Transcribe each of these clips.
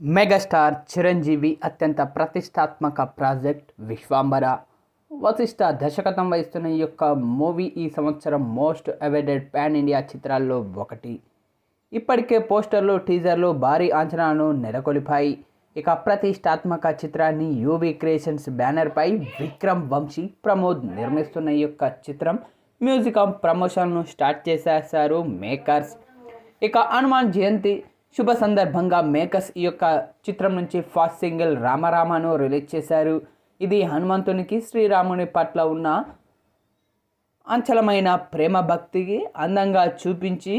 Megastar Chiranjeevi అత్యంత ప్రతిష్టాత్మక project Vishwambhara. Vasishta దశకతం వహిస్తున్న ఈ యొక్క మూవీ ఈ సంవత్సరం మోస్ట్ అవైడెడ్ పాన్ ఇండియా చిత్రాల్లో ఒకటి. ఇప్పటికే పోస్టర్లు టీజర్లు భారీ అంచనాలను నెలకొల్పాయి. ఇక ప్రతిష్టాత్మక చిత్రాన్ని యూబీ క్రియేషన్స్ బ్యానర్పై విక్రమ్ వంశీ ప్రమోద్ నిర్మిస్తున్న ఈ యొక్క చిత్రం మ్యూజిక్ ప్రమోషన్ను స్టార్ట్ చేసేసారు మేకర్స్. ఇక హనుమాన్ జయంతి శుభ సందర్భంగా మేకర్స్ ఈ యొక్క చిత్రం నుంచి ఫస్ట్ సింగిల్ రామరామాను రిలీజ్ చేశారు. ఇది హనుమంతునికి శ్రీరాముని పట్ల ఉన్న అంచలమైన ప్రేమ భక్తికి అందంగా చూపించి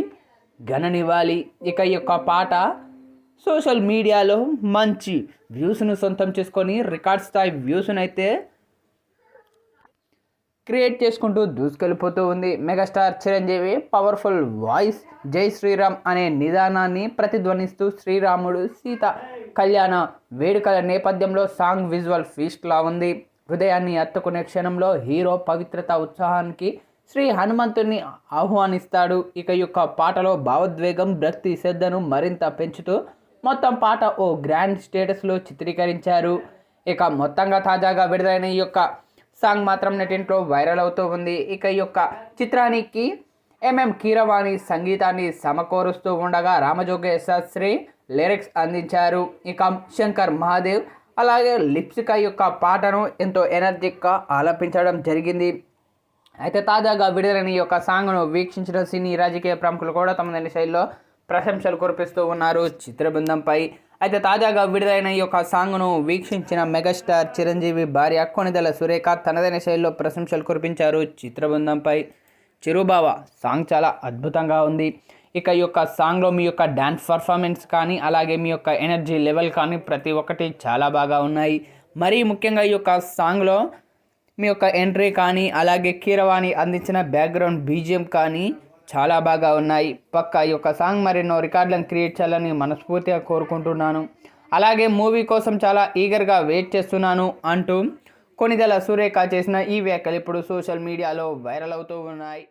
గణనివ్వాలి ఇక ఈ యొక్క పాట సోషల్ మీడియాలో మంచి వ్యూస్ను సొంతం చేసుకొని రికార్డ్ స్థాయి వ్యూస్ను అయితే క్రియేట్ చేసుకుంటూ దూసుకెళ్ళిపోతూ ఉంది. మెగాస్టార్ చిరంజీవి పవర్ఫుల్ వాయిస్ జై శ్రీరామ్ అనే నిదానాన్ని ప్రతిధ్వనిస్తూ శ్రీరాముడు సీత కళ్యాణ వేడుకల నేపథ్యంలో సాంగ్ విజువల్ ఫీస్ట్లా ఉంది. హృదయాన్ని అత్తుకునే క్షణంలో హీరో పవిత్రత ఉత్సాహానికి శ్రీ హనుమంతుని ఆహ్వానిస్తాడు. ఇక యొక్క పాటలో భావోద్వేగం భక్తి శ్రద్ధను మరింత పెంచుతూ మొత్తం పాట ఓ గ్రాండ్ స్టేటస్లో చిత్రీకరించారు. ఇక మొత్తంగా తాజాగా విడుదలైన ఈ యొక్క సాంగ్ మాత్రం నెటింట్లో వైరల్ అవుతూ ఉంది. ఇక ఈ యొక్క చిత్రానికి ఎంఎం కీరవాణి సంగీతాన్ని సమకూరుస్తూ ఉండగా రామజోగ శాస్త్రి లిరిక్స్ అందించారు. ఇక శంకర్ మహాదేవ్ అలాగే లిప్సిక యొక్క పాటను ఎంతో ఎనర్జిక్గా ఆలపించడం జరిగింది. అయితే తాజాగా విడుదలైన ఈ యొక్క సాంగ్ను వీక్షించిన సినీ రాజకీయ ప్రముఖులు కూడా తమ శైలిలో ప్రశంసలు కురిపిస్తూ ఉన్నారు. చిత్ర బృందంపై అయితే తాజాగా విడుదలైన ఈ యొక్క సాంగ్ను వీక్షించిన మెగాస్టార్ చిరంజీవి భార్య కొనిదల సురేఖ తనదైన శైలిలో ప్రశంసలు కురిపించారు చిత్ర బృందంపై చిరుబావ సాంగ్ చాలా అద్భుతంగా ఉంది. ఇక ఈ యొక్క సాంగ్లో మీ యొక్క డ్యాన్స్ పర్ఫార్మెన్స్ కానీ అలాగే మీ యొక్క ఎనర్జీ లెవెల్ కానీ ప్రతి ఒక్కటి చాలా బాగా ఉన్నాయి. మరీ ముఖ్యంగా ఈ యొక్క సాంగ్లో మీ యొక్క ఎంట్రీ కానీ అలాగే కీరవాణి అందించిన బ్యాక్గ్రౌండ్ బీజిఎం కానీ చాలా బాగా ఉన్నాయి. పక్క ఈ యొక్క సాంగ్ మరెన్నో రికార్డులను క్రియేట్ చేయాలని మనస్ఫూర్తిగా కోరుకుంటున్నాను. అలాగే మూవీ కోసం చాలా ఈగర్గా వెయిట్ చేస్తున్నాను అంటూ కొనిదెల సూర్యక చేసిన ఈ వ్యాఖ్యలు ఇప్పుడు సోషల్ మీడియాలో వైరల్ అవుతూ ఉన్నాయి.